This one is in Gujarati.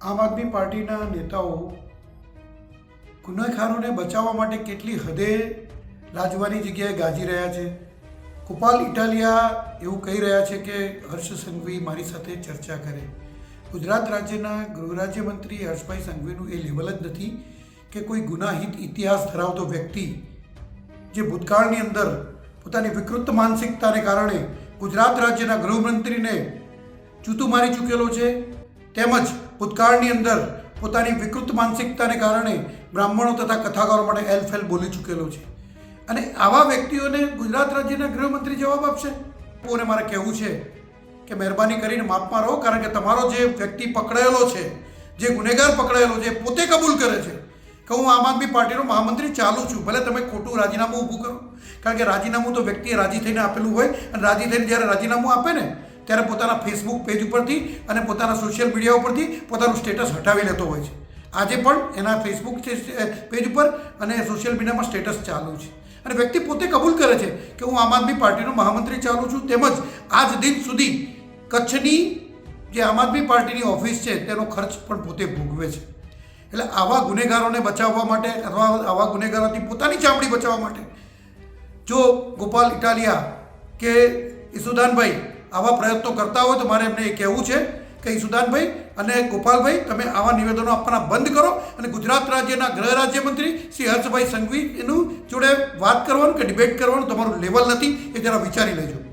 આમ આદમી પાર્ટીના નેતાઓ ગુનેખારોને બચાવવા માટે કેટલી હદે લાજવાની જગ્યાએ ગાજી રહ્યા છે? કુપાલ ઇટાલિયા એવું કહી રહ્યા છે કે હર્ષ સંઘવી મારી સાથે ચર્ચા કરે. ગુજરાત રાજ્યના ગૃહ રાજ્યમંત્રી હર્ષભાઈ સંઘવીનું એ લેવલ જ નથી કે કોઈ ગુનાહિત ઇતિહાસ ધરાવતો વ્યક્તિ જે ભૂતકાળની અંદર પોતાની વિકૃત માનસિકતાને કારણે ગુજરાત રાજ્યના ગૃહમંત્રીને ચૂતું મારી ચૂકેલો છે. તેમજ ભૂતકાળની અંદર પોતાની વિકૃત માનસિકતાને કારણે બ્રાહ્મણો તથા કથાકારો માટે એલફેલ બોલી ચૂકેલો છે. અને આવા વ્યક્તિઓને ગુજરાત રાજ્યના ગૃહમંત્રી જવાબ આપશે. કોને મારે કહેવું છે કે મહેરબાની કરીને માપમાં રહો, કારણ કે તમારો જે વ્યક્તિ પકડાયેલો છે, જે ગુનેગાર પકડાયેલો છે પોતે કબૂલ કરે છે કે હું આમ આદમી પાર્ટીનો મહામંત્રી ચાલુ છું. ભલે તમે ખોટું રાજીનામું ઊભું કરો, કારણ કે રાજીનામું તો વ્યક્તિએ રાજી થઈને આપેલું હોય અને રાજી થઈને જ્યારે રાજીનામું આપે ને ત્યારે પોતાના ફેસબુક પેજ ઉપરથી અને પોતાના સોશિયલ મીડિયા ઉપરથી પોતાનું સ્ટેટસ હટાવી લેતો હોય છે. આજે પણ એના ફેસબુક પેજ ઉપર અને સોશિયલ મીડિયામાં સ્ટેટસ ચાલુ છે. અને વ્યક્તિ પોતે કબૂલ કરે છે કે હું આમ આદમી પાર્ટીનો મહામંત્રી ચાલુ છું, તેમજ આજ દિન સુધી કચ્છની જે આમ આદમી પાર્ટીની ઓફિસ છે, તેનો ખર્ચ પણ પોતે ભોગવે છે. એટલે આવા ગુનેગારોને બચાવવા માટે અથવા આવા ગુનેગારોથી પોતાની ચામડી બચાવવા માટે જો ગોપાલ ઇટાલિયા કે ઈસુદાનભાઈ આવા પ્રયત્નો કરતા હોય તો મારે એમને એ કહેવું છે કે સુદાનભાઈ અને ગોપાલભાઈ, તમે આવા નિવેદનો આપવાના બંધ કરો અને ગુજરાત રાજ્યના ગૃહ રાજ્યમંત્રી શ્રી હર્ષભાઈ સંઘવી એનું જોડે વાત કરવાનું કે ડિબેટ કરવાનું તમારું લેવલ નથી એ જરા વિચારી લેજો.